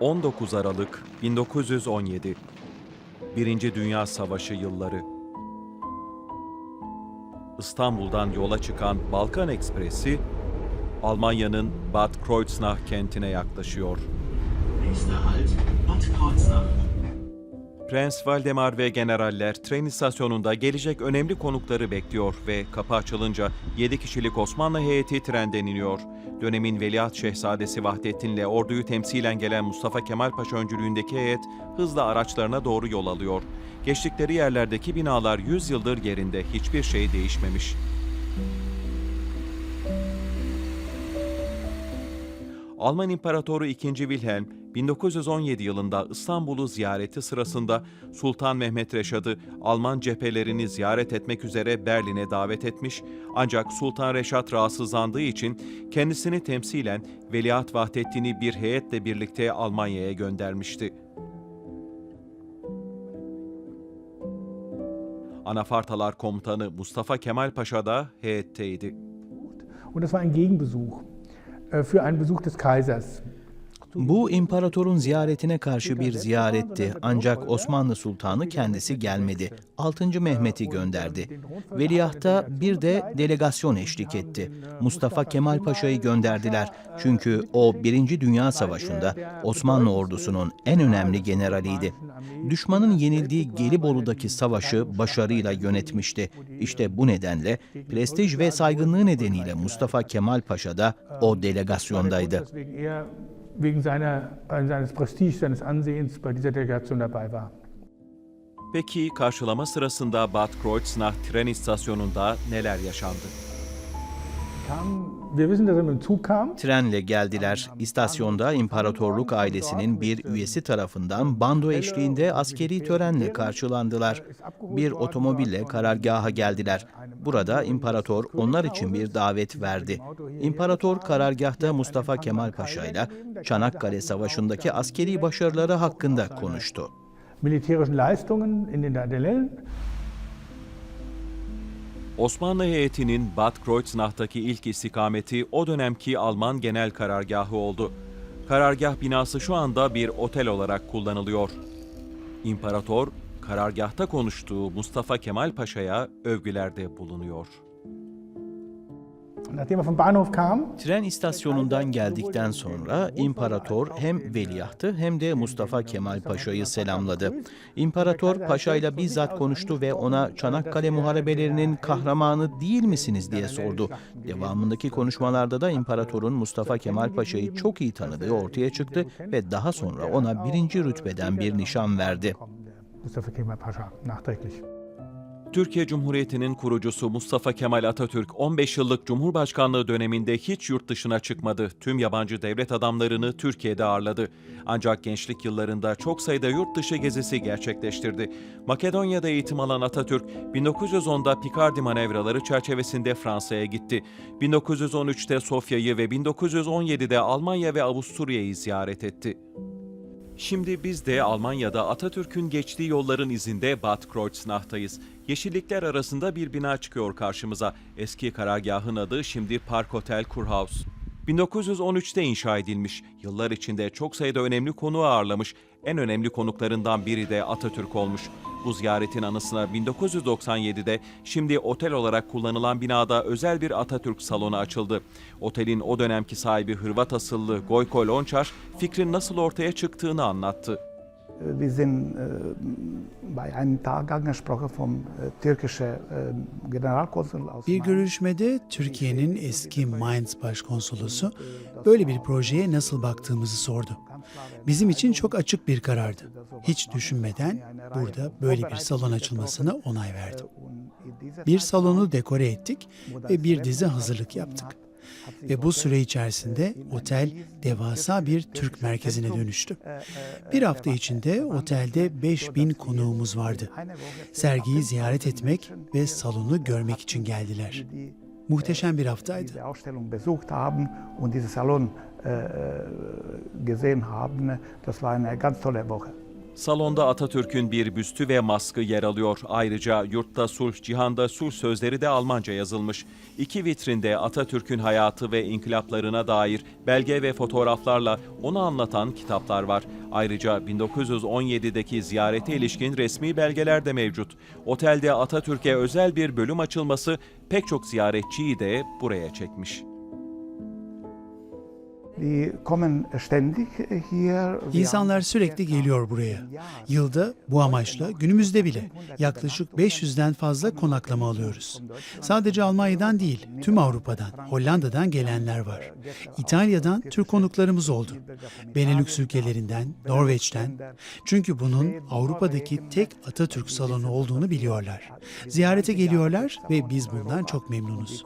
19 Aralık 1917 Birinci Dünya Savaşı yılları İstanbul'dan yola çıkan Balkan Ekspresi, Almanya'nın Bad Kreuznach kentine yaklaşıyor. Nächster Halt Bad Kreuznach. Prens Valdemar ve generaller tren istasyonunda gelecek önemli konukları bekliyor ve kapı açılınca 7 kişilik Osmanlı heyeti trenden iniyor. Dönemin Veliaht Şehzadesi Vahdettin'le orduyu temsilen gelen Mustafa Kemal Paşa öncülüğündeki heyet hızla araçlarına doğru yol alıyor. Geçtikleri yerlerdeki binalar 100 yıldır yerinde hiçbir şey değişmemiş. Alman İmparatoru II. Wilhelm 1917 yılında İstanbul'u ziyareti sırasında Sultan Mehmet Reşad'ı Alman cephelerini ziyaret etmek üzere Berlin'e davet etmiş ancak Sultan Reşad rahatsızlandığı için kendisini temsilen Veliaht Vahdettin'i bir heyetle birlikte Almanya'ya göndermişti. Anafartalar Komutanı Mustafa Kemal Paşa da heyetteydi. Und das war ein Gegenbesuch für einen Besuch des Kaisers. Bu imparatorun ziyaretine karşı bir ziyaretti ancak Osmanlı Sultanı kendisi gelmedi. 6. Mehmet'i gönderdi. Veliaht'a bir de delegasyon eşlik etti. Mustafa Kemal Paşa'yı gönderdiler. Çünkü o 1. Dünya Savaşı'nda Osmanlı ordusunun en önemli generaliydi. Düşmanın yenildiği Gelibolu'daki savaşı başarıyla yönetmişti. İşte bu nedenle prestij ve saygınlığı nedeniyle Mustafa Kemal Paşa da o delegasyondaydı. Wegen seiner, äh, seines Prestiges, seines Ansehens bei dieser Delegation dabei war. Peki karşılama sırasında Bad Kreuznach tren istasyonunda neler yaşandı? Kam, Trenle geldiler. İstasyonda imparatorluk ailesinin bir üyesi tarafından bando eşliğinde askeri törenle karşılandılar. Bir otomobille karargaha geldiler. Burada imparator onlar için bir davet verdi. İmparator karargahta Mustafa Kemal Paşa ile Çanakkale Savaşı'ndaki askeri başarıları hakkında konuştu. Militärischen Leistungen in den Dardanellen. Osmanlı heyetinin Bad Kreuznach'taki ilk istikameti o dönemki Alman genel karargahı oldu. Karargah binası şu anda bir otel olarak kullanılıyor. İmparator, karargahta konuştuğu Mustafa Kemal Paşa'ya övgülerde bulunuyor. Tren istasyonundan geldikten sonra imparator hem veliahtı hem de Mustafa Kemal Paşa'yı selamladı. İmparator Paşa ile bizzat konuştu ve ona Çanakkale muharebelerinin kahramanı değil misiniz diye sordu. Devamındaki konuşmalarda da imparatorun Mustafa Kemal Paşa'yı çok iyi tanıdığı ortaya çıktı ve daha sonra ona birinci rütbeden bir nişan verdi. Mustafa Kemal Pascha nachträglich. Türkiye Cumhuriyeti'nin kurucusu Mustafa Kemal Atatürk 15 yıllık Cumhurbaşkanlığı döneminde hiç yurt dışına çıkmadı. Tüm yabancı devlet adamlarını Türkiye'de ağırladı. Ancak gençlik yıllarında çok sayıda yurt dışı gezisi gerçekleştirdi. Makedonya'da eğitim alan Atatürk 1910'da Picardy manevraları çerçevesinde Fransa'ya gitti. 1913'te Sofya'yı ve 1917'de Almanya ve Avusturya'yı ziyaret etti. Şimdi biz de Almanya'da Atatürk'ün geçtiği yolların izinde Bad Kreuznach'tayız. Yeşillikler arasında bir bina çıkıyor karşımıza. Eski karargahın adı şimdi Park Hotel Kurhaus. 1913'te inşa edilmiş. Yıllar içinde çok sayıda önemli konuğu ağırlamış. En önemli konuklarından biri de Atatürk olmuş. Bu ziyaretin anısına 1997'de şimdi otel olarak kullanılan binada özel bir Atatürk salonu açıldı. Otelin o dönemki sahibi Hırvat asıllı Gojko Lončar fikrin nasıl ortaya çıktığını anlattı. Wir sind äh, bei einem Taggang gesprochen vom äh, türkischen äh, Generalkonsul aus Bir görüşmede Türkiye'nin eski Mainz Başkonsolosu böyle bir projeye nasıl baktığımızı sordu. Bizim için çok açık bir karardı. Hiç düşünmeden burada böyle bir salon açılmasına onay verdi. Bir salonu dekore ettik ve bir dizi hazırlık yaptık. Ve bu süre içerisinde otel devasa bir Türk merkezine dönüştü. Bir hafta içinde otelde 5000 konuğumuz vardı. Sergiyi ziyaret etmek ve salonu görmek için geldiler. Muhteşem bir haftaydı. Salonda Atatürk'ün bir büstü ve maskı yer alıyor. Ayrıca yurtta sulh, cihanda sulh sözleri de Almanca yazılmış. İki vitrinde Atatürk'ün hayatı ve inkılaplarına dair belge ve fotoğraflarla onu anlatan kitaplar var. Ayrıca 1917'deki ziyarete ilişkin resmi belgeler de mevcut. Otelde Atatürk'e özel bir bölüm açılması pek çok ziyaretçiyi de buraya çekmiş. İnsanlar sürekli geliyor buraya. Yılda bu amaçla günümüzde bile yaklaşık 500'den fazla konaklama alıyoruz. Sadece Almanya'dan değil, tüm Avrupa'dan, Hollanda'dan gelenler var. İtalya'dan Türk konuklarımız oldu. Benelux ülkelerinden, Norveç'ten. Çünkü bunun Avrupa'daki tek Atatürk salonu olduğunu biliyorlar. Ziyarete geliyorlar ve biz bundan çok memnunuz.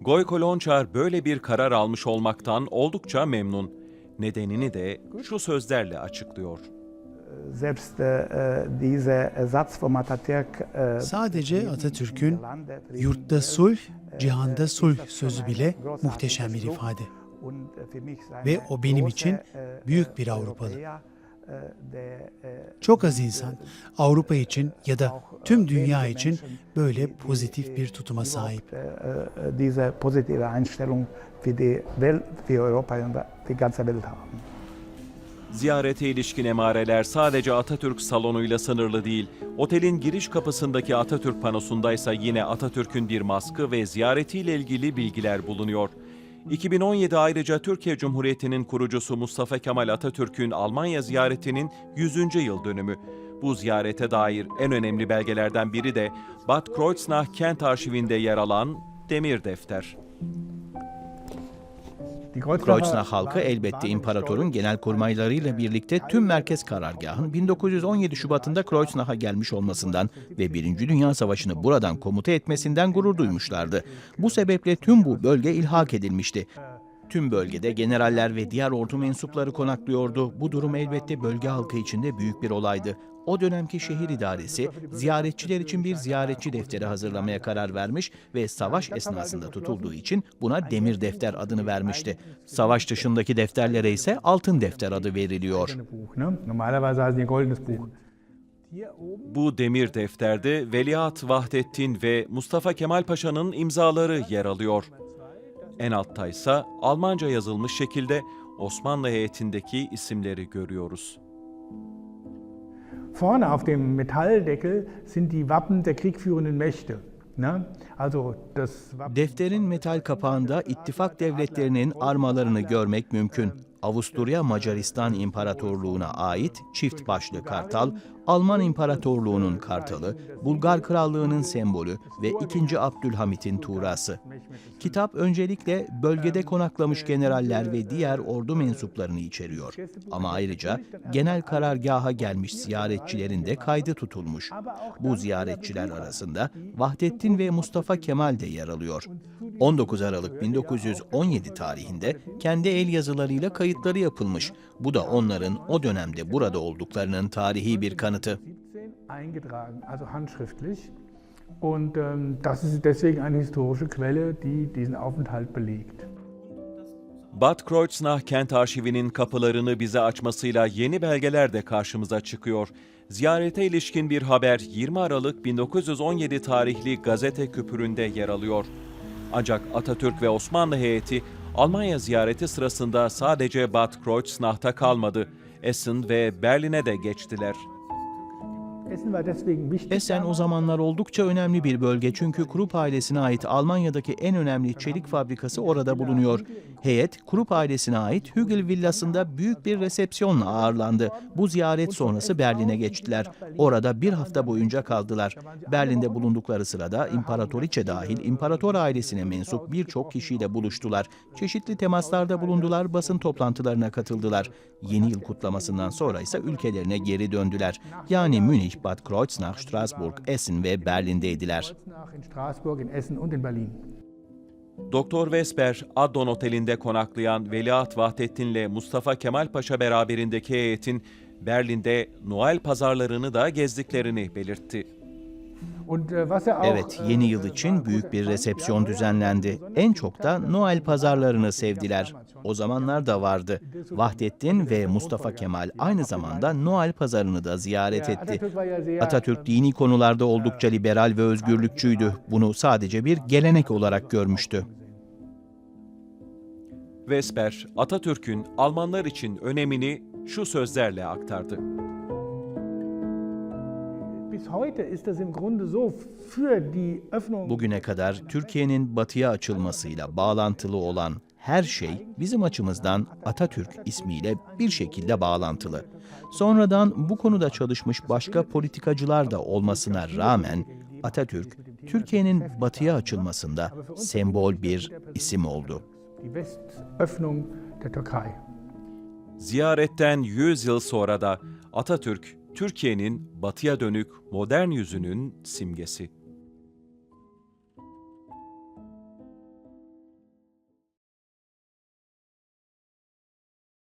Gojko Lonçar böyle bir karar almış olmaktan oldukça memnun. Nedenini de şu sözlerle açıklıyor. Von Atatürk äh, Sadece Atatürk'ün yurtta sulh, cihanda sulh sözü bile muhteşem bir ifade. Ve o benim için büyük bir Avrupalı. Çok az insan Avrupa için ya da tüm dünya için böyle pozitif bir tutuma sahip. diese positive Einstellung für die Welt, für Europa und die ganze Welt haben. Ziyarete ilişkin emareler sadece Atatürk salonuyla sınırlı değil. Otelin giriş kapısındaki Atatürk panosundaysa yine Atatürk'ün bir maskı ve ziyaretiyle ilgili bilgiler bulunuyor. 2017 ayrıca Türkiye Cumhuriyeti'nin kurucusu Mustafa Kemal Atatürk'ün Almanya ziyaretinin 100. yıl dönümü. Bu ziyarete dair en önemli belgelerden biri de Bad Kreuznach kent arşivinde yer alan Demir Defter. Kreuznach halkı elbette imparatorun genel kurmaylarıyla birlikte tüm merkez karargahın 1917 Şubat'ında Kreuznach'a gelmiş olmasından ve Birinci Dünya Savaşı'nı buradan komuta etmesinden gurur duymuşlardı. Bu sebeple tüm bu bölge ilhak edilmişti. Tüm bölgede generaller ve diğer ordu mensupları konaklıyordu. Bu durum elbette bölge halkı için de büyük bir olaydı. O dönemki şehir idaresi ziyaretçiler için bir ziyaretçi defteri hazırlamaya karar vermiş ve savaş esnasında tutulduğu için buna demir defter adını vermişti. Savaş dışındaki defterlere ise altın defter adı veriliyor. Bu demir defterde Veliaht Vahdettin ve Mustafa Kemal Paşa'nın imzaları yer alıyor. En altta ise Almanca yazılmış şekilde Osmanlı heyetindeki isimleri görüyoruz. Vorne auf dem Metalldeckel sind die Wappen der kriegführenden Mächte. Defterin metal kapağında ittifak devletlerinin armalarını görmek mümkün. Avusturya Macaristan İmparatorluğu'na ait çift başlı kartal, Alman İmparatorluğu'nun kartalı, Bulgar Krallığı'nın sembolü ve 2. Abdülhamit'in tuğrası. Kitap öncelikle bölgede konaklamış generaller ve diğer ordu mensuplarını içeriyor. Ama ayrıca genel karargaha gelmiş ziyaretçilerin de kaydı tutulmuş. Bu ziyaretçiler arasında Vahdettin ve Mustafa Kemal de yer alıyor. 19 Aralık 1917 tarihinde kendi el yazılarıyla kayıtları yapılmış. Bu da onların o dönemde burada olduklarının tarihi bir kanıtı. 17 eingetragen, also handschriftlich. Und ähm, das ist deswegen eine historische Quelle, die diesen Aufenthalt belegt. Bad Kreuznach kent arşivinin kapılarını bize açmasıyla yeni belgeler de karşımıza çıkıyor. Ziyarete ilişkin bir haber 20 Aralık 1917 tarihli gazete küpüründe yer alıyor. Ancak Atatürk ve Osmanlı heyeti Almanya ziyareti sırasında sadece Bad Kreuznach'ta kalmadı. Essen ve Berlin'e de geçtiler. Essen. Essen o zamanlar oldukça önemli bir bölge çünkü Krupp ailesine ait Almanya'daki en önemli çelik fabrikası orada bulunuyor. Heyet, Krupp ailesine ait Hügel villasında büyük bir resepsiyonla ağırlandı. Bu ziyaret sonrası Berlin'e geçtiler. Orada bir hafta boyunca kaldılar. Berlin'de bulundukları sırada imparatoriçe dahil imparator ailesine mensup birçok kişiyle buluştular. Çeşitli temaslarda bulundular, basın toplantılarına katıldılar. Yeni yıl kutlamasından sonra ise ülkelerine geri döndüler. Yani Münih, Bad Kreuznach, Strasbourg, Essen ve Berlin'deydiler. Doktor Vesper, Addon Oteli'nde konaklayan Veliaht Vahdettin'le Mustafa Kemal Paşa beraberindeki heyetin Berlin'de Noel pazarlarını da gezdiklerini belirtti. Evet, äh, yeni yıl için büyük bir resepsiyon düzenlendi. En çok da Noel pazarlarını sevdiler. O zamanlar da vardı. Vahdettin ve Mustafa Kemal aynı zamanda Noel pazarını da ziyaret etti. Atatürk dini konularda oldukça liberal ve özgürlükçüydü. Bunu sadece bir gelenek olarak görmüştü. Vesper, Atatürk'ün Almanlar için önemini şu sözlerle aktardı. Bugüne kadar Türkiye'nin batıya açılmasıyla bağlantılı olan her şey bizim açımızdan Atatürk ismiyle bir şekilde bağlantılı. Sonradan bu konuda çalışmış başka politikacılar da olmasına rağmen Atatürk, Türkiye'nin batıya açılmasında sembol bir isim oldu. Ziyaretten 100 yıl sonra da Atatürk, Türkiye'nin batıya dönük modern yüzünün simgesi.